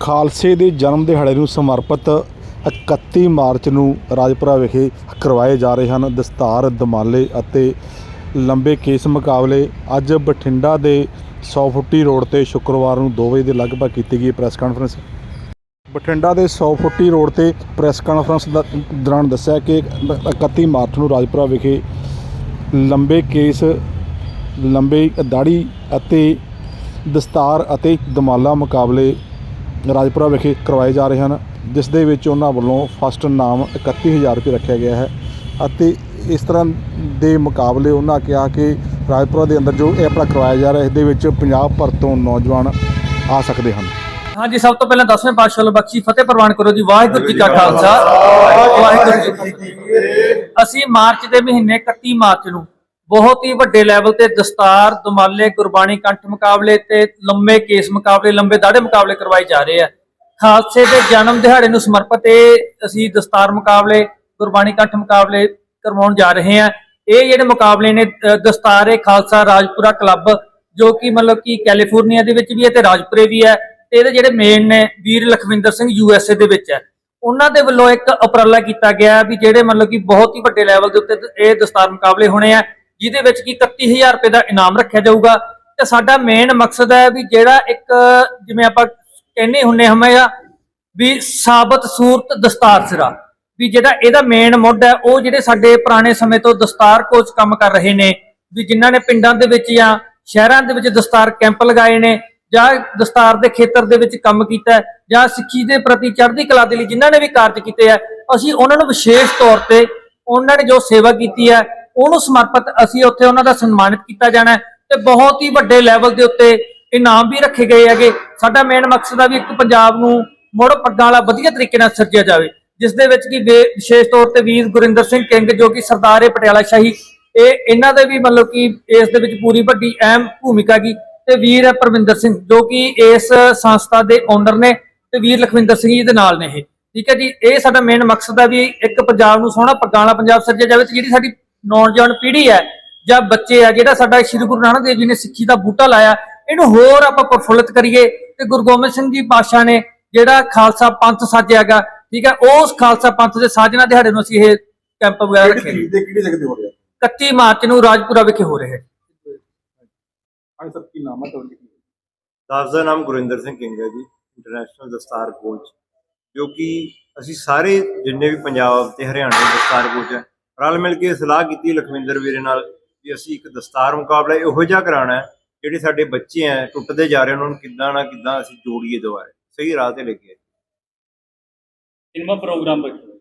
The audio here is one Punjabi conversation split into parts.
ਖਾਲਸੇ ਦੇ ਜਨਮ ਦਿਹਾੜੇ ਨੂੰ ਸਮਰਪਿਤ 31 ਮਾਰਚ ਨੂੰ ਰਾਜਪੁਰਾ ਵਿਖੇ ਕਰਵਾਏ ਜਾ ਰਹੇ ਹਨ। ਦਸਤਾਰ, ਦਮਾਲੇ ਅਤੇ ਲੰਬੇ ਕੇਸ ਮੁਕਾਬਲੇ ਅੱਜ ਬਠਿੰਡਾ ਦੇ 100 ਫੁੱਟੀ ਰੋਡ ਤੇ ਸ਼ੁੱਕਰਵਾਰ ਨੂੰ 2 ਵਜੇ ਦੇ ਲਗਭਗ ਕੀਤੀ ਗਈ ਪ੍ਰੈਸ ਕਾਨਫਰੰਸ। ਬਠਿੰਡਾ ਦੇ 100 ਫੁੱਟੀ ਰੋਡ ਤੇ ਪ੍ਰੈਸ ਕਾਨਫਰੰਸ ਦਾ- ਦੌਰਾਨ ਦੱਸਿਆ ਕਿ 31 ਮਾਰਚ ਨੂੰ ਰਾਜਪੁਰਾ ਵਿਖੇ ਲੰਬੇ ਕੇਸ, ਲੰਬੇ ਦਾੜੀ ਅਤੇ ਦਸਤਾਰ ਅਤੇ ਦਮਾਲਾ ਮੁਕਾਬਲੇ ਰਾਜਪੁਰਾ ਵਿਖੇ ਕਰਵਾਏ ਜਾ ਰਹੇ ਹਨ। ਜਿਸ ਦੇ ਵਿੱਚ ਉਹਨਾਂ ਵੱਲੋਂ ਫਸਟ ਨਾਮ 31000 ਰੁਪਏ ਰੱਖਿਆ ਗਿਆ ਹੈ ਅਤੇ ਇਸ ਤਰ੍ਹਾਂ ਦੇ ਮੁਕਾਬਲੇ ਉਹਨਾਂ ਕਿਹਾ ਕਿ ਰਾਜਪੁਰਾ ਦੇ ਅੰਦਰ ਜੋ ਇਹ ਆਪਣਾ ਕਰਵਾਇਆ ਜਾ ਰਿਹਾ, ਇਸ ਦੇ ਵਿੱਚ ਪੰਜਾਬ ਭਰ ਤੋਂ ਨੌਜਵਾਨ ਆ ਸਕਦੇ ਹਨ। ਹਾਂਜੀ, ਸਭ ਤੋਂ ਪਹਿਲਾਂ 10ਵੇਂ ਪਾਤਸ਼ਾਹ ਵੱਲੋਂ ਬਖਸ਼ੀ ਫਤਿਹ ਪ੍ਰਵਾਨ ਕਰੋ ਜੀ। ਵਾਹਿਗੁਰੂ ਜੀ ਕਾ ਖਾਲਸਾ। ਵਾਹਿਗੁਰੂ ਜੀ ਕੀ ਫਤਿਹ। ਅਸੀਂ ਮਾਰਚ ਦੇ ਮਹੀਨੇ 31 ਮਾਰਚ ਨੂੰ ਬਹੁਤ ਹੀ ਵੱਡੇ ਲੈਵਲ ਤੇ ਦਸਤਾਰ ਦਮਾਲੇ ਗੁਰਬਾਣੀ ਕੰਠ ਮੁਕਾਬਲੇ ਤੇ ਲੰਮੇ ਕੇਸ ਮੁਕਾਬਲੇ ਲੰਬੇ ਦਾੜੇ ਮੁਕਾਬਲੇ ਕਰਵਾਏ ਜਾ ਰਹੇ ਆ। ਖਾਲਸੇ ਦੇ ਜਨਮ ਦਿਹਾੜੇ ਨੂੰ ਸਮਰਪਿਤ ਇਹ ਅਸੀਂ ਦਸਤਾਰ ਮੁਕਾਬਲੇ ਗੁਰਬਾਣੀ ਕੰਠ ਮੁਕਾਬਲੇ ਕਰਵਾਉਣ ਜਾ ਰਹੇ ਆ। ਇਹ ਜਿਹੜੇ ਮੁਕਾਬਲੇ ਨੇ ਅ, ਖਾਲਸਾ ਰਾਜਪੁਰਾ ਕਲੱਬ ਜੋ ਕਿ ਮਤਲਬ ਕਿ ਕੈਲੀਫੋਰਨੀਆ ਦੇ ਵਿੱਚ ਵੀ ਹੈ ਤੇ ਰਾਜਪੁਰੇ ਵੀ ਹੈ। ਤੇ ਇਹਦੇ ਜਿਹੜੇ ਮੇਨ ਨੇ ਵੀਰ ਲਖਵਿੰਦਰ ਸਿੰਘ ਯੂਐਸਏ ਦੇ ਵਿੱਚ ਹੈ। ਉਹਨਾਂ ਦੇ ਵੱਲੋਂ ਇੱਕ ਉਪਰਾਲਾ ਕੀਤਾ ਗਿਆ ਵੀ ਜਿਹੜੇ ਮਤਲਬ ਕਿ ਬਹੁਤ ਹੀ ਵੱਡੇ ਲੈਵਲ ਦੇ ਉੱਤੇ ਇਹ ਦਸਤਾਰ ਮੁਕਾਬਲੇ ਹੋਣੇ ਆ। ਜਿਹਦੇ ਵਿੱਚ ਕਿ 31000 ਰੁਪਏ ਦਾ ਇਨਾਮ ਰੱਖਿਆ ਜਾਊਗਾ। ਤੇ ਸਾਡਾ ਮੇਨ ਮਕਸਦ ਹੈ ਵੀ ਜਿਹੜਾ ਇੱਕ, ਜਿਵੇਂ ਆਪਾਂ ਕਹਿੰਦੇ ਹੁੰਨੇ ਹਮੇਸ਼ਾ, ਵੀ ਸਾਬਤ ਸੂਰਤ ਦਸਤਾਰ ਸਿਰਾ। ਵੀ ਜਿਹੜਾ ਇਹਦਾ ਮੇਨ ਮੁੱਢ ਹੈ, ਉਹ ਜਿਹੜੇ ਸਾਡੇ ਪੁਰਾਣੇ ਸਮੇਂ ਤੋਂ ਦਸਤਾਰ ਕੋਚ ਕੰਮ ਕਰ ਰਹੇ ਨੇ। ਵੀ ਜਿਨ੍ਹਾਂ ਨੇ ਪਿੰਡਾਂ ਦੇ ਵਿੱਚ ਜਾਂ ਸ਼ਹਿਰਾਂ ਦੇ ਵਿੱਚ ਦਸਤਾਰ ਕੈਂਪ ਲਗਾਏ ਨੇ, ਜਾਂ ਦਸਤਾਰ ਦੇ ਖੇਤਰ ਦੇ ਵਿੱਚ ਕੰਮ ਕੀਤਾ ਜਾਂ ਸਿੱਖੀ ਦੇ ਪ੍ਰਤੀ ਚੜ੍ਹਦੀ ਕਲਾ ਦੇ ਲਈ ਜਿਨ੍ਹਾਂ ਨੇ ਵੀ ਕਾਰਜ ਕੀਤੇ ਆ ਅਸੀਂ ਉਹਨਾਂ ਨੂੰ ਵਿਸ਼ੇਸ਼ ਤੌਰ ਤੇ ਉਹਨਾਂ ਨੇ ਜੋ ਸੇਵਾ ਕੀਤੀ ਹੈ ਉਹਨੂੰ ਸਮਰਪਿਤ ਅਸੀਂ ਉੱਥੇ ਉਹਨਾਂ ਦਾ ਸਨਮਾਨਿਤ ਕੀਤਾ ਜਾਣਾ ਹੈ ਤੇ ਬਹੁਤ ਹੀ ਵੱਡੇ ਲੈਵਲ ਦੇ ਉੱਤੇ ਇਨਾਮ ਵੀ ਰੱਖੇ ਗਏ ਹੈਗੇ। ਸਾਡਾ ਮੇਨ ਮਕਸਦ ਆ ਵੀ ਇੱਕ ਪੰਜਾਬ ਨੂੰ ਮੁੜ ਪੱਗਾਂ ਵਾਲਾ ਵਧੀਆ ਤਰੀਕੇ ਨਾਲ ਸਿਰਜਿਆ ਜਾਵੇ ਜਿਸ ਦੇ ਵਿੱਚ ਕਿ ਵੇ- ਵਿਸ਼ੇਸ਼ ਤੌਰ ਤੇ ਵੀਰ ਗੁਰਿੰਦਰ ਸਿੰਘ ਕਿੰਗ ਜੋ ਕਿ ਸਰਦਾਰ ਏ ਪਟਿਆਲਾ ਸ਼ਾਹੀ, ਇਹ ਇਹਨਾਂ ਦੇ ਵੀ ਮਤਲਬ ਕਿ ਇਸ ਦੇ ਵਿੱਚ ਪੂਰੀ ਵੱਡੀ ਅਹਿਮ ਭੂਮਿਕਾ ਕੀ ਤੇ ਵੀਰ ਹੈ ਪਰਵਿੰਦਰ ਸਿੰਘ ਜੋ ਕਿ ਇਸ ਸੰਸਥਾ ਦੇ ਓਨਰ ਨੇ ਤੇ ਵੀਰ ਲਖਵਿੰਦਰ ਸਿੰਘ ਜੀ ਦੇ ਨਾਲ ਨੇ ਇਹ। ਠੀਕ ਹੈ ਜੀ, ਇਹ ਸਾਡਾ ਮੇਨ ਮਕਸਦ ਆ ਵੀ ਇੱਕ ਪੰਜਾਬ ਨੂੰ ਸੋਹਣਾ ਪੱਗਾਂ ਵਾਲਾ ਪੰਜਾਬ ਸਿਰਜਿਆ ਜਾਵੇ ਤੇ ਜਿਹੜੀ ਸਾਡੀ ਨੌਜਵਾਨ ਪੀੜ੍ਹੀ ਹੈ ਜਾਂ ਬੱਚੇ ਆ ਜਿਹੜਾ ਸਾਡਾ ਸ੍ਰੀ ਗੁਰੂ ਨਾਨਕ ਦੇਵ ਜੀ ਨੇ ਸਿੱਖੀ ਦਾ ਬੂਟਾ ਲਾਇਆ ਇਹਨੂੰ ਹੋਰ ਆਪਾਂ ਪ੍ਰਫੁੱਲਿਤ ਕਰੀਏ। ਤੇ ਗੁਰੂ ਗੋਬਿੰਦ ਸਿੰਘ ਜੀ ਪਾਤਸ਼ਾਹ ਨੇ ਜਿਹੜਾ ਖਾਲਸਾ ਪੰਥ ਸਾਜਿਆਗਾ ਠੀਕ ਹੈ ਉਸ ਖਾਲਸਾ ਪੰਥ ਦੇ ਸਾਜਣਾ ਦਿਹਾੜੇ ਨੂੰ ਅਸੀਂ ਇਹ ਕੈਂਪ ਵਗੈਰਾ ਰੱਖੇ। ਤੇ ਕਿਹੜੀ ਜਗ੍ਹਾ ਤੇ ਹੋ ਰਿਹਾ? 31 ਮਾਰਚ ਨੂੰ ਰਾਜਪੁਰਾ ਵਿਖੇ ਹੋ ਰਿਹਾ ਹੈ। ਹਾਂ ਸਰ ਕੀ ਨਾਮ ਹੈ ਤੁਹਾਡਾ? ਦਾਸ ਦਾ ਨਾਮ ਗੁਰਿੰਦਰ ਸਿੰਘ ਕਿੰਗ ਹੈ ਜੀ ਇੰਟਰਨੈਸ਼ਨਲ ਦਸਤਾਰ ਕੋਚ। ਜੋ ਕਿ ਅਸੀਂ ਸਾਰੇ ਜਿੰਨੇ ਵੀ ਪੰਜਾਬ ਤੇ ਹਰਿਆਣਾ ਦੇ ਦਸਤਾਰ ਕੋਚ ਹੈ ਰਲ ਮਿਲ ਕੇ ਸਲਾਹ ਕੀਤੀ ਲਖਵਿੰਦਰ ਵੀਰੇ ਨਾਲ ਵੀ ਅਸੀਂ ਇੱਕ ਦਸਤਾਰ ਮੁਕਾਬਲਾ ਇਹੋ ਜਿਹਾ ਕਰਾਉਣਾ ਹੈ ਜਿਹੜੇ ਸਾਡੇ ਬੱਚੇ ਹੈ ਟੁੱਟਦੇ ਜਾ ਰਹੇ ਉਹਨਾਂ ਨੂੰ ਕਿੱਦਾਂ ਨਾ ਕਿੱਦਾਂ ਅਸੀਂ ਜੋੜੀਏ ਦੁਬਾਰਾ। ਸਹੀ ਰਾਹ ਤੇ ਲੈ ਕੇ ਪ੍ਰੋਗਰਾਮ ਬੈਠੋ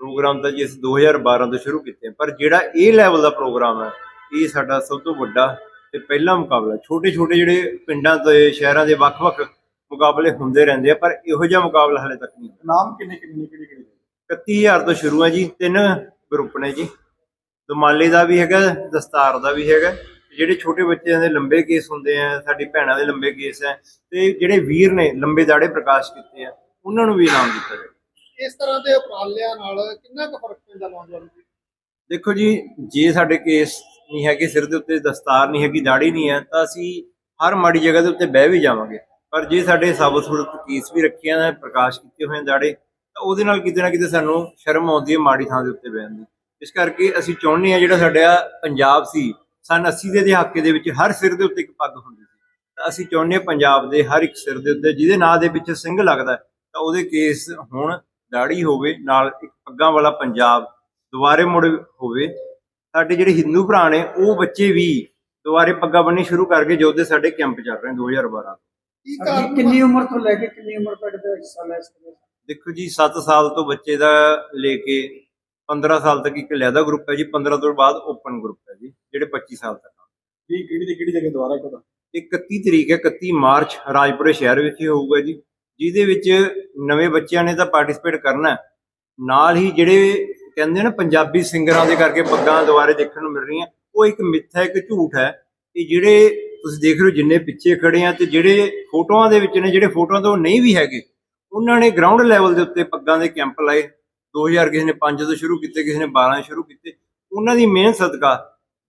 ਪ੍ਰੋਗਰਾਮ ਤਾਂ ਜੀ ਅਸੀਂ 2012 ਤੋਂ ਸ਼ੁਰੂ ਕੀਤੇ ਪਰ ਜਿਹੜਾ ਇਹ ਲੈਵਲ ਦਾ ਪ੍ਰੋਗਰਾਮ ਹੈ ਇਹ ਸਾਡਾ ਸਭ ਤੋਂ ਵੱਡਾ ਤੇ ਪਹਿਲਾ ਮੁਕਾਬਲਾ ਛੋਟੇ ਛੋਟੇ ਜਿਹੜੇ ਪਿੰਡਾਂ ਤੇ ਸ਼ਹਿਰਾਂ ਦੇ ਵੱਖ-ਵੱਖ ਮੁਕਾਬਲੇ ਹੁੰਦੇ ਰਹਿੰਦੇ ਆ ਪਰ ਇਹੋ ਜਿਹਾ ਮੁਕਾਬਲਾ ਹਲੇ ਤੱਕ ਨਹੀਂ ਨਾਮ ਕਿੰਨੇ ਕਿੰਨੇ ਕਿਹੜੀ ਕਿਹੜੀ 31000 ਤੋਂ ਸ਼ੁਰੂ ਹੈ ਜੀ ਤਿੰਨ ਗਰੁੱਪ ਨੇ ਜੀ। ਦੁਮਾਲੇ ਦਾ ਵੀ ਹੈਗਾ ਦਸਤਾਰ ਦਾ ਵੀ ਹੈਗਾ। ਜਿਹੜੇ ਛੋਟੇ ਬੱਚਿਆਂ ਦੇ ਲੰਬੇ ਕੇਸ ਹੁੰਦੇ ਆ ਸਾਡੀ ਭੈਣਾਂ ਦੇ ਲੰਬੇ ਕੇਸ ਹੈ ਤੇ ਜਿਹੜੇ ਵੀਰ ਨੇ ਲੰਬੇ ਦਾੜੇ ਪ੍ਰਕਾਸ਼ ਕੀਤੇ ਆ ਉਹਨਾਂ ਨੂੰ ਵੀ ਇਨਾਮ ਦਿੱਤਾ ਜਾਵੇ। ਇਸ ਤਰ੍ਹਾਂ ਦੇ ਉਪਰਾਲਿਆਂ ਨਾਲ ਕਿੰਨਾ ਕੁ ਫ਼ਰਕ ਪੈਂਦਾ ਨੌਜਵਾਨ ਨੂੰ? ਦੇਖੋ ਜੀ ਜੇ ਸਾਡੇ ਕੇਸ ਨਹੀਂ ਹੈਗੇ ਸਿਰ ਦੇ ਉੱਤੇ ਦਸਤਾਰ ਨਹੀਂ ਹੈਗੀ ਦਾੜੀ ਨਹੀਂ ਹੈ ਤਾਂ ਅਸੀਂ ਹਰ ਮਾੜੀ ਜਗ੍ਹਾ ਦੇ ਉੱਤੇ ਬਹਿ ਵੀ ਜਾਵਾਂਗੇ। ਪਰ ਜੇ ਸਾਡੇ ਸਾਬਤ ਸੂਰਤ ਕੇਸ ਵੀ ਰੱਖਿਆ ਨੇ ਪ੍ਰਕਾਸ਼ ਕੀਤੇ ਹੋਏ ਦਾੜੇ ਉਹਦੇ ਨਾਲ ਕਿਤੇ ਨਾ ਕਿਤੇ ਸਾਨੂੰ ਸ਼ਰਮ ਆਉਂਦੀ ਹੈ ਮਾੜੀ ਥਾਂ ਦੇ ਉੱਤੇ ਬਹਿਣ ਦੀ। ਇਸ ਕਰਕੇ ਅਸੀਂ ਚਾਹੁੰਦੇ ਹਾਂ ਜਿਹੜਾ ਸਾਡਾ ਪੰਜਾਬ ਸੀ ਸਨ 80 ਦੇ ਦਹਾਕੇ ਦੇ ਵਿੱਚ ਹਰ ਸਿਰ ਦੇ ਉੱਤੇ ਇੱਕ ਪੱਗ ਹੁੰਦੀ ਸੀ। ਤਾਂ ਅਸੀਂ ਚਾਹੁੰਦੇ ਹਾਂ ਪੰਜਾਬ ਦੇ ਹਰ ਇੱਕ ਸਿਰ ਦੇ ਉੱਤੇ ਜਿਹਦੇ ਨਾਂ ਦੇ ਪਿੱਛੇ ਸਿੰਘ ਲੱਗਦਾ ਤਾਂ ਉਹਦੇ ਕੇਸ ਹੁਣ ਦਾੜੀ ਹੋਵੇ ਨਾਲ ਇੱਕ ਪੱਗਾਂ ਵਾਲਾ ਪੰਜਾਬ ਦੁਬਾਰੇ ਮੁੜ ਹੋਵੇ। ਸਾਡੇ ਜਿਹੜੇ ਹਿੰਦੂ ਭਰਾ ਨੇ ਉਹ ਬੱਚੇ ਵੀ ਦੁਬਾਰੇ ਪੱਗਾਂ ਬੰਨ੍ਹਣੀ ਸ਼ੁਰੂ ਕਰ ਗਏ ਜੋ ਦੇ ਸਾਡੇ ਕੈਂਪ ਚੱਲ ਰਹੇ ਨੇ 2012 ਕੀ ਕਾਰਨ ਕਿੰਨੀ ਉਮਰ ਤੋਂ ਲੈ ਕੇ ਕਿੰਨੀ ਉਮਰ ਤੱਕ ਦਾ ਹਿੱਸਾ ਲੈ ਸਕਦੇ? ਦੇਖੋ ਜੀ 7 ਸਾਲ ਤੋਂ ਬੱਚੇ ਦਾ ਲੈ ਕੇ 15 ਸਾਲ ਤੱਕ ਇੱਕ ਲੈਦਾ ਗਰੁੱਪ ਹੈ ਜੀ 15 ਤੋਂ ਬਾਅਦ ਓਪਨ ਗਰੁੱਪ ਹੈ ਜੀ ਜਿਹੜੇ 25 ਸਾਲ ਤੱਕ। ਇਹ ਕਿਹੜੀ ਤੇ ਕਿਹੜੀ ਜਗ੍ਹਾ ਦੁਆਰਾ ਇਹ 31 ਤਰੀਕ ਹੈ 31 ਮਾਰਚ ਰਾਜਪੁਰੇ ਸ਼ਹਿਰ ਵਿੱਚ ਹੀ ਹੋਊਗਾ ਜੀ ਜਿਹਦੇ ਵਿੱਚ ਨਵੇਂ ਬੱਚਿਆਂ ਨੇ ਤਾਂ ਪਾਰਟਿਸਿਪੇਟ ਕਰਨਾ। ਨਾਲ ਹੀ ਜਿਹੜੇ ਕਹਿੰਦੇ ਨੇ ਪੰਜਾਬੀ ਸਿੰਗਰਾਂ ਦੇ ਕਰਕੇ ਪੱਗਾਂ ਦੁਬਾਰੇ ਦੇਖਣ ਨੂੰ ਮਿਲ ਰਹੀਆਂ ਉਹ ਇੱਕ ਮਿੱਥ ਹੈ ਇੱਕ ਝੂਠ ਹੈ ਕਿ ਜਿਹੜੇ ਤੁਸੀਂ ਦੇਖ ਰਹੇ ਹੋ ਜਿੰਨੇ ਪਿੱਛੇ ਖੜੇ ਆ ਤੇ ਜਿਹੜੇ ਫੋਟੋਆਂ ਦੇ ਵਿੱਚ ਨੇ ਜਿਹੜੇ ਫੋਟੋਆਂ ਤੋਂ ਨਹੀਂ ਵੀ ਹੈਗੇ ਉਹਨਾਂ ਨੇ ਗਰਾਊਂਡ ਲੈਵਲ ਦੇ ਉੱਤੇ ਪੱਗਾਂ ਦੇ ਕੈਂਪ ਲਾਏ। 2000 ਕਿਸੇ ਨੇ 5 ਤੋਂ ਸ਼ੁਰੂ ਕੀਤੇ, ਕਿਸੇ ਨੇ 12 ਸ਼ੁਰੂ ਕੀਤੇ। ਉਹਨਾਂ ਦੀ ਮਿਹਨਤ ਸਦਕਾ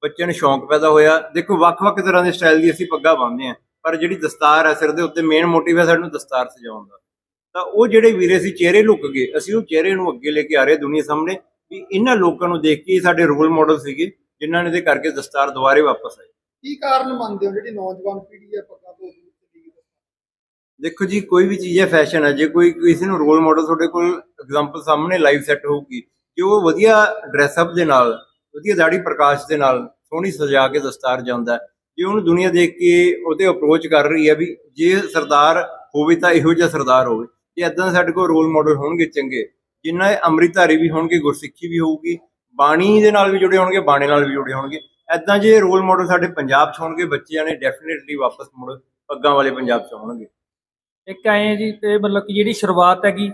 ਬੱਚਿਆਂ ਨੂੰ ਸ਼ੌਂਕ ਪੈਦਾ ਹੋਇਆ। ਦੇਖੋ, ਵੱਖ-ਵੱਖ ਤਰ੍ਹਾਂ ਦੇ ਸਟਾਈਲ ਦੀ ਅਸੀਂ ਪੱਗਾਂ ਬੰਨ੍ਹਦੇ ਆ ਪਰ ਜਿਹੜੀ ਦਸਤਾਰ ਹੈ ਸਿਰ ਦੇ ਉੱਤੇ ਮੇਨ ਮੋਟਿਵ ਹੈ ਸਾਨੂੰ ਦਸਤਾਰ ਸਜਾਉਣ ਦਾ। ਤਾਂ ਉਹ ਜਿਹੜੇ ਵੀਰੇ ਸੀ, ਚਿਹਰੇ ਲੁੱਕ ਗਏ। ਅਸੀਂ ਉਹ ਚਿਹਰੇ ਨੂੰ ਅੱਗੇ ਲੈ ਕੇ ਆ ਰਹੇ ਦੁਨੀਆ ਸਾਹਮਣੇ, ਵੀ ਇਹਨਾਂ ਲੋਕਾਂ ਨੂੰ ਦੇਖ ਕੇ ਸਾਡੇ ਰੋਲ ਮਾਡਲ ਸੀਗੇ, ਜਿਨ੍ਹਾਂ ਨੇ ਦੇ ਕਰਕੇ ਦਸਤਾਰ ਦੁਬਾਰੇ ਵਾਪਸ ਆਈ ਕੀ ਕਾਰਨ ਮੰਨਦੇ ਹੋ? ਜਿਹੜੀ ਨੌਜਵਾਨ ਪੀੜ੍ਹੀ ਹੈ ਪੱਗਾਂ ਤੋਂ ਦੂਰ ਚਲੀ ਗਈ ਦੇਖੋ ਜੀ, ਕੋਈ ਵੀ ਚੀਜ਼ ਹੈ ਫੈਸ਼ਨ ਹੈ, ਜੇ ਕੋਈ ਕਿਸੇ ਨੂੰ ਰੋਲ ਮਾਡਲ ਤੁਹਾਡੇ ਕੋਲ ਐਗਜ਼ਾਮਪਲ ਸਾਹਮਣੇ ਲਾਈਵ ਸੈੱਟ ਹੋਊਗੀ ਕਿ ਉਹ ਵਧੀਆ ਡਰੈਸ ਅਪ ਦੇ ਨਾਲ, ਵਧੀਆ ਦਾੜੀ ਪ੍ਰਕਾਸ਼ ਦੇ ਨਾਲ ਸੋਹਣੀ ਸਜਾ ਕੇ ਦਸਤਾਰ ਜਾਂਦਾ ਜੇ ਉਹਨੂੰ ਦੁਨੀਆ ਦੇਖ ਕੇ ਉਹਦੇ ਅਪਰੋਚ ਕਰ ਰਹੀ ਹੈ ਵੀ ਜੇ ਸਰਦਾਰ ਹੋਵੇ ਤਾਂ ਇਹੋ ਜਿਹਾ ਸਰਦਾਰ ਹੋਵੇ, ਜੇ ਇਦਾਂ ਸਾਡੇ ਕੋਲ ਰੋਲ ਮਾਡਲ ਹੋਣਗੇ ਚੰਗੇ ਜਿਨ੍ਹਾਂ ਇਹ ਅੰਮ੍ਰਿਤਧਾਰੀ ਵੀ ਹੋਣਗੇ, ਗੁਰਸਿੱਖੀ ਵੀ ਹੋਊਗੀ, ਬਾਣੀ ਦੇ ਨਾਲ ਵੀ ਜੁੜੇ ਹੋਣਗੇ, ਬਾਣੇ ਨਾਲ ਵੀ ਜੁੜੇ ਹੋਣਗੇ ਐਦਾਂ ਜੇ ਰੋਲ ਮਾਡਲ ਸਾਡੇ ਪੰਜਾਬ 'ਚ ਹੋਣਗੇ, ਬੱਚਿਆਂ ਨੇ ਡੈਫੀਨਿਟਲੀ ਵਾਪਸ ਮੁੜ ਪੱਗਾਂ ਵਾਲੇ ਪੰਜਾਬ 'ਚ ਹੋਣਗੇ ਇੱਕ ਆਏ ਜੀ ਤੇ ਮਤਲਬ ਕਿ ਜਿਹੜੀ ਸ਼ੁਰੂਆਤ ਹੈਗੀ,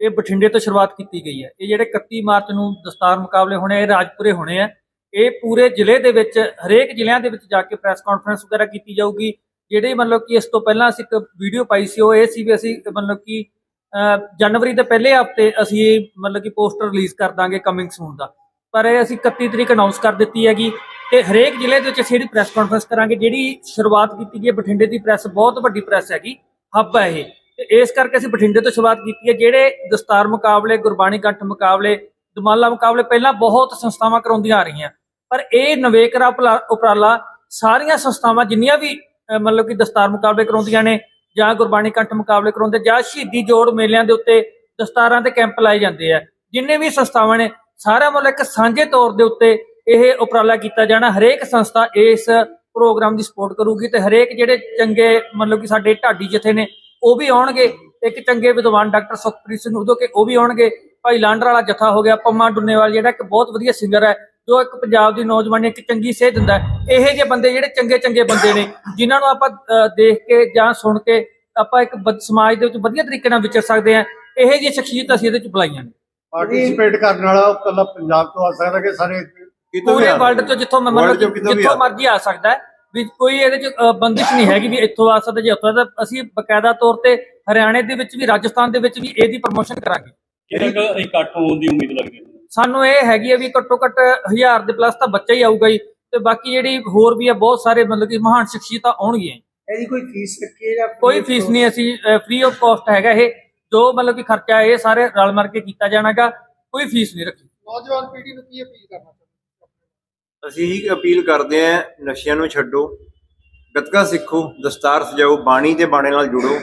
ਇਹ ਬਠਿੰਡੇ ਤੋਂ ਸ਼ੁਰੂਆਤ ਕੀਤੀ ਗਈ ਹੈ। ਇਹ ਜਿਹੜੇ 31 ਮਾਰਚ ਨੂੰ ਦਸਤਾਰ ਮੁਕਾਬਲੇ ਹੋਣੇ ਇਹ ਰਾਜਪੁਰੇ ਹੋਣੇ ਆ। ਇਹ ਪੂਰੇ ਜ਼ਿਲ੍ਹੇ ਦੇ ਵਿੱਚ, ਹਰੇਕ ਜ਼ਿਲ੍ਹਿਆਂ ਦੇ ਵਿੱਚ ਜਾ ਕੇ ਪ੍ਰੈਸ ਕਾਨਫਰੰਸ ਵਗੈਰਾ ਕੀਤੀ ਜਾਊਗੀ। ਜਿਹੜੇ ਮਤਲਬ ਕਿ ਇਸ ਤੋਂ ਪਹਿਲਾਂ ਅਸੀਂ ਇੱਕ ਵੀਡੀਓ ਪਾਈ ਸੀ, ਉਹ ਇਹ ਸੀ ਵੀ ਅਸੀਂ ਮਤਲਬ ਕਿ ਜਨਵਰੀ ਦੇ ਪਹਿਲੇ ਹਫ਼ਤੇ ਅਸੀਂ ਮਤਲਬ ਕਿ ਪੋਸਟਰ ਰਿਲੀਜ਼ ਕਰ ਦਾਂਗੇ ਕਮਿੰਗ ਸੂਨ ਦਾ। ਪਰ ਇਹ ਅਸੀਂ 31 ਤਰੀਕ ਅਨਾਉਂਸ ਕਰ ਦਿੱਤੀ ਹੈਗੀ ਤੇ ਹਰੇਕ ਜ਼ਿਲ੍ਹੇ ਦੇ ਵਿੱਚ ਅਸੀਂ ਜਿਹੜੀ ਪ੍ਰੈਸ ਕਾਨਫਰੰਸ ਕਰਾਂਗੇ। ਜਿਹੜੀ ਸ਼ੁਰੂਆਤ ਕੀਤੀ ਗਈ ਹੈ ਬਠਿੰਡੇ ਦੀ ਪ੍ਰੈਸ ਬਹੁਤ ਵੱਡੀ ਪ੍ਰੈਸ ਹੈਗੀ। ਹੱਬ ਹੈ ਇਹ। ਤੇ ਇਸ ਕਰਕੇ ਅਸੀਂ ਬਠਿੰਡੇ ਤੋਂ ਸ਼ੁਰੂਆਤ ਕੀਤੀ ਹੈ। ਜਿਹੜੇ ਦਸਤਾਰ ਮੁਕਾਬਲੇ ਗੁਰਬਾਣੀ ਕੰਠ ਮੁਕਾਬਲੇ ਦਮਾਲਾ ਮੁਕਾਬਲੇ ਪਹਿਲਾਂ ਬਹੁਤ ਸੰਸਥਾਵਾਂ ਕਰਾਉਂਦੀਆਂ ਆ ਰਹੀਆਂ। ਪਰ ਇਹ ਨਵੇਕਰਾ ਉਪਰਾਲਾ ਸਾਰੀਆਂ ਸੰਸਥਾਵਾਂ ਜਿੰਨੀਆਂ ਵੀ ਅਹ, ਮਤਲਬ ਕਿ ਦਸਤਾਰ ਮੁਕਾਬਲੇ ਕਰਾਉਂਦੀਆਂ ਨੇ ਜਾਂ ਗੁਰਬਾਣੀ ਕੰਠ ਮੁਕਾਬਲੇ ਕਰਾਉਂਦੇ ਜਾਂ ਸ਼ਹੀਦੀ ਜੋੜ ਮੇਲਿਆਂ ਦੇ ਉੱਤੇ ਦਸਤਾਰਾਂ ਦੇ ਕੈਂਪ ਲਾਏ ਜਾਂਦੇ ਆ। ਜਿੰਨੇ ਵੀ ਸੰਸਥਾਵਾਂ ਨੇ ਸਾਰਿਆਂ ਵੱਲੋਂ ਇੱਕ ਸਾਂਝੇ ਤੌਰ ਦੇ ਉੱਤੇ ਇਹ ਉਪਰਾਲਾ ਕੀਤਾ ਜਾਣਾ। ਹਰੇਕ ਸੰਸਥਾ ਇਸ ਪ੍ਰੋਗਰਾਮ ਦੀ ਸਪੋਰਟ ਕਰੂਗੀ ਤੇ ਹਰੇਕ ਜਿਹੜੇ ਚੰਗੇ ਮਤਲਬ ਕਿ ਸਾਡੇ ਢਾਡੀ ਜਥੇ ਨੇ, ਉਹ ਵੀ ਆਉਣਗੇ। ਇੱਕ ਚੰਗੇ ਵਿਦਵਾਨ ਡਾਕਟਰ ਸੁਖਪ੍ਰੀਤ ਸਿੰਘ ਉਦੋਂ ਕਿ, ਉਹ ਵੀ ਆਉਣਗੇ। ਭਾਈ ਲਾਂਡਰ ਵਾਲਾ ਜਥਾ ਹੋ ਗਿਆ, ਪੰਮਾ ਡੁੰਨੇਵਾਲ ਜਿਹੜਾ ਇੱਕ ਬਹੁਤ ਵਧੀਆ ਸਿੰਗਰ ਹੈ, ਜੋ ਇੱਕ ਪੰਜਾਬ ਦੀ ਨੌਜਵਾਨੀ ਇੱਕ ਚੰਗੀ ਸੇਧ ਦਿੰਦਾ ਹੈ। ਇਹੋ ਜਿਹੇ ਬੰਦੇ ਜਿਹੜੇ ਚੰਗੇ ਚੰਗੇ ਬੰਦੇ ਨੇ, ਜਿਨ੍ਹਾਂ ਨੂੰ ਆਪਾਂ ਦੇਖ ਕੇ ਜਾਂ ਸੁਣ ਕੇ ਆਪਾਂ ਇੱਕ ਸਮਾਜ ਦੇ ਵਿੱਚ ਵਧੀਆ ਤਰੀਕੇ ਨਾਲ ਵਿਚਰ ਸਕਦੇ ਹਾਂ। ਇਹੋ ਜਿਹੀ ਸ਼ਖਸੀਅਤ ਅਸੀਂ ਇਹਦੇ ਵਿੱਚ ਬੁਲਾਈਆਂ ਨੇ। ਪਾਰਟਿਸਿਪੇਟ ਕਰਨ ਵਾਲਾ ਉਹ ਕੱਲਾ ਪੰਜਾਬ ਤੋਂ ਆ ਸਕਦਾ ਕਿ ਸਾਰੇ ਪੂਰੇ ਆ ਵਰਲਡ ਤੋਂ ਜਿੱਥੋਂ ਮਤਲਬ ਜਿੱਥੋਂ ਆ। ਮਰਜ਼ੀ ਆ ਸਕਦਾ ਹੈ ਵੀ ਕੋਈ ਇਹਦੇ ਚ ਬੰਦਿਸ਼ ਨਹੀਂ ਹੈਗੀ ਵੀ ਇੱਥੋਂ ਆ ਸਕਦਾ ਜੇ ਉੱਥੋਂ ਦਾ ਅਸੀਂ ਬਕਾਇਦਾ ਤੌਰ ਤੇ ਹਰਿਆਣੇ ਦੇ ਵਿੱਚ ਵੀ ਰਾਜਸਥਾਨ ਦੇ ਵਿੱਚ ਵੀ ਇਹਦੀ ਪ੍ਰਮੋਸ਼ਨ ਕਰਾਂਗੇ। ਕਿੰਨਾ ਕੁ ਇਕੱਠ ਹੋਣ ਦੀ ਉਮੀਦ ਲੱਗਦੀ ਹੈ ਸਾਨੂੰ ਇਹ ਹੈਗੀ ਹੈ ਵੀ ਘੱਟੋ ਘੱਟ ਹਜ਼ਾਰ ਦੇ ਪਲੱਸ ਤਾਂ ਬੱਚਾ ਹੀ ਆਊਗਾ ਹੀ ਤੇ ਬਾਕੀ ਜਿਹੜੀ ਹੋਰ ਵੀ ਆ ਬਹੁਤ ਸਾਰੇ ਮਤਲਬ ਕਿ ਮਹਾਨ ਸ਼ਖਸੀਅਤਾਂ ਆਉਣਗੀਆਂ ਇਹਦੀ ਕੋਈ ਫੀਸ ਰੱਖੀ ਹੈ ਜਾਂ ਕੋਈ ਫੀਸ ਨਹੀਂ ਅਸੀਂ ਫ੍ਰੀ ਆਫ ਕਾਸਟ ਹੈਗਾ ਇਹ। ਜੋ ਮਤਲਬ ਕਿ ਖਰਚਾ ਇਹ ਸਾਰੇ ਰਲ ਮਿਲ ਕੇ ਕੀਤਾ ਜਾਣਾਗਾ ਕੋਈ ਫੀਸ ਨਹੀਂ ਰੱਖੀ। ਨੌਜਵਾਨ ਪੀੜ੍ਹੀ ਨੂੰ ਕੀ ਅਪੀਲ ਕਰਨਾ ਅਸੀਂ ਇਹੀ ਅਪੀਲ ਕਰਦੇ ਆਂ ਨਸ਼ਿਆਂ ਨੂੰ ਛੱਡੋ, ਗੱਤਕਾ ਸਿੱਖੋ, ਦਸਤਾਰ ਸਜਾਓ, ਬਾਣੀ ਤੇ ਬਾਣੇ ਨਾਲ ਜੁੜੋ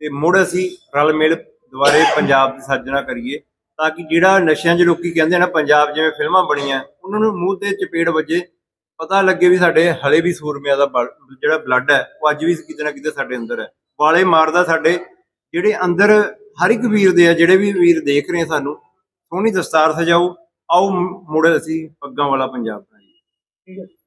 ਤੇ ਮੁੜ ਅਸੀਂ ਰਲ ਮਿਲ ਦੁਬਾਰੇ ਪੰਜਾਬ ਦੀ ਸਾਜਣਾ ਕਰੀਏ ਤਾਂ ਕਿ ਜਿਹੜਾ ਨਸ਼ਿਆਂ 'ਚ ਲੋਕੀ ਕਹਿੰਦੇ ਨਾ ਪੰਜਾਬ ਜਿਵੇਂ ਫਿਲਮਾਂ ਬਣੀਆਂ, ਉਹਨਾਂ ਨੂੰ ਮੂੰਹ ਤੇ ਚਪੇੜ ਵੱਜੇ, ਪਤਾ ਲੱਗੇ ਵੀ ਸਾਡੇ ਹਲੇ ਵੀ ਸੂਰਮਿਆਂ ਦਾ ਬਲ- ਜਿਹੜਾ ਬਲੱਡ ਹੈ, ਉਹ ਅੱਜ ਵੀ ਕਿਤੇ ਨਾ ਕਿਤੇ ਸਾਡੇ ਅੰਦਰ ਹੈ। ਵਾਲੇ ਮਾਰਦਾ ਸਾਡੇ, ਜਿਹੜੇ ਅੰਦਰ ਹਰ ਇੱਕ ਵੀਰ ਦੇ ਆ, ਜਿਹੜੇ ਵੀ ਵੀਰ ਦੇਖ ਰਹੇ ਸਾਨੂੰ, ਸੋਹਣੀ ਦਸਤਾਰ ਸਜਾਓ, ਆਓ ਮੁੜ ਅਸੀਂ ਪੱਗਾਂ ਵਾਲਾ ਪੰਜਾਬ ਬਣਾਈਏ ਠੀਕ ਹੈ